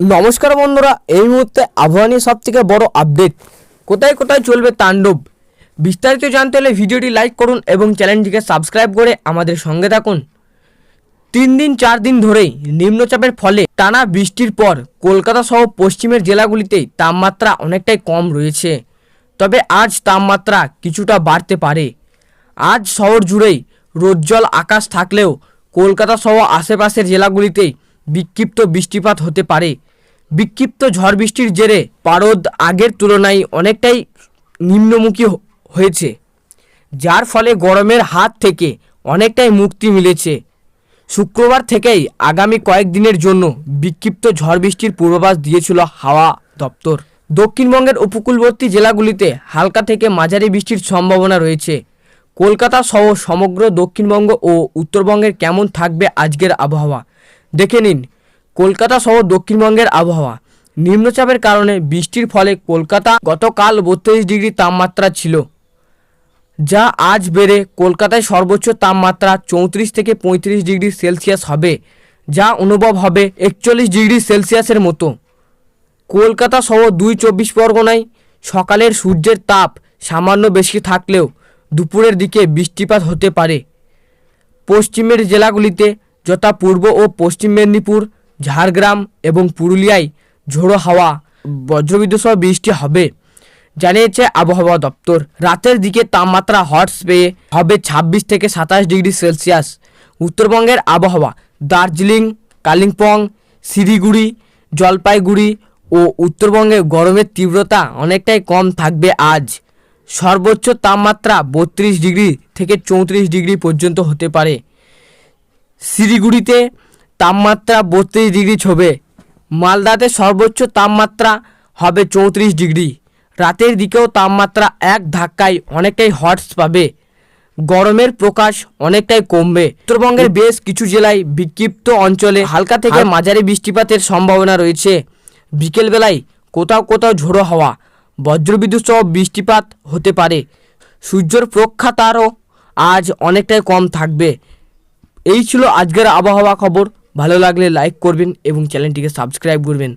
নমস্কার বন্ধুরা, এই মুহূর্তে আবহাওয়া নিয়ে সব থেকে বড় আপডেট কোথায় কোথায় চলবে তাণ্ডব? বিস্তারিত জানতে হলে ভিডিওটি লাইক করুন এবং চ্যানেলটিকে সাবস্ক্রাইব করে আমাদের সঙ্গে থাকুন। তিন দিন, চার দিন ধরেই নিম্নচাপের ফলে টানা বৃষ্টির পর কলকাতা সহ পশ্চিমের জেলাগুলিতে তাপমাত্রা অনেকটাই কম রয়েছে। তবে আজ তাপমাত্রা কিছুটা বাড়তে পারে। আজ শহর জুড়েই রোজ্জ্বল আকাশ থাকলেও কলকাতা সহ আশেপাশের জেলাগুলিতে বিক্ষিপ্ত বৃষ্টিপাত হতে পারে। বিক্ষিপ্ত ঝড় বৃষ্টির জেরে পারদ আগের তুলনায় অনেকটাই নিম্নমুখী হয়েছে, যার ফলে গরমের হাত থেকে অনেকটাই মুক্তি মিলেছে। শুক্রবার থেকেই আগামী কয়েকদিনের জন্য বিক্ষিপ্ত ঝড় বৃষ্টির পূর্বাভাস দিয়েছিল হাওয়া দপ্তর। দক্ষিণবঙ্গের উপকূলবর্তী জেলাগুলিতে হালকা থেকে মাঝারি বৃষ্টির সম্ভাবনা রয়েছে। কলকাতা সহ সমগ্র দক্ষিণবঙ্গ ও উত্তরবঙ্গের কেমন থাকবে আজকের আবহাওয়া? দেখে নিন কলকাতা সহ দক্ষিণবঙ্গের আবহাওয়া। নিম্নচাপের কারণে বৃষ্টির ফলে কলকাতা গতকাল বত্রিশ ডিগ্রি তাপমাত্রা ছিল, যা আজ বেড়ে কলকাতায় সর্বোচ্চ তাপমাত্রা চৌত্রিশ থেকে পঁয়ত্রিশ ডিগ্রি সেলসিয়াস হবে, যা অনুভব হবে একচল্লিশ ডিগ্রি সেলসিয়াসের মতো। কলকাতা সহ দুই চব্বিশ পরগনায় সকালের সূর্যের তাপ সামান্য বেশি থাকলেও দুপুরের দিকে বৃষ্টিপাত হতে পারে। পশ্চিমের জেলাগুলিতে, যথা পূর্ব ও পশ্চিম মেদিনীপুর ঝাড়গ্রাম এবং পুরুলিয়ায় ঝোড়ো হাওয়া বজ্রবিদ্যুৎ সহ বৃষ্টি হবে। জানিয়েছে আবহাওয়া দপ্তর, রাতের দিকে তাপমাত্রা হটস পেয়ে হবে ছাব্বিশ থেকে সাতাশ ডিগ্রি সেলসিয়াস। উত্তরবঙ্গের আবহাওয়া, দার্জিলিং, কালিম্পং, শিলিগুড়ি, জলপাইগুড়ি ও উত্তরবঙ্গে গরমের তীব্রতা অনেকটাই কম থাকবে আজ। সর্বোচ্চ তাপমাত্রা বত্রিশ ডিগ্রি থেকে চৌত্রিশ ডিগ্রি পর্যন্ত হতে পারে। শিলিগুড়িতে তাপমাত্রা বত্রিশ ডিগ্রি ছবে। মালদাতে সর্বোচ্চ তাপমাত্রা হবে চৌত্রিশ ডিগ্রি। রাতের দিকেও তাপমাত্রা এক ধাক্কায় অনেকটাই হটস পাবে। গরমের প্রকাশ অনেকটাই কমবে। উত্তরবঙ্গের বেশ কিছু জেলায় বিক্ষিপ্ত অঞ্চলে হালকা থেকে মাঝারি বৃষ্টিপাতের সম্ভাবনা রয়েছে। বিকেলবেলায় কোথাও কোথাও ঝোড়ো হাওয়া বজ্রবিদ্যুৎ সহ বৃষ্টিপাত হতে পারে। সূর্যের প্রখ্যাতারও আজ অনেকটাই কম থাকবে। এই ছিল আজকের আবহাওয়া খবর। ভালো লাগলে লাইক করবেন এবং চ্যানেলটিকে সাবস্ক্রাইব করবেন।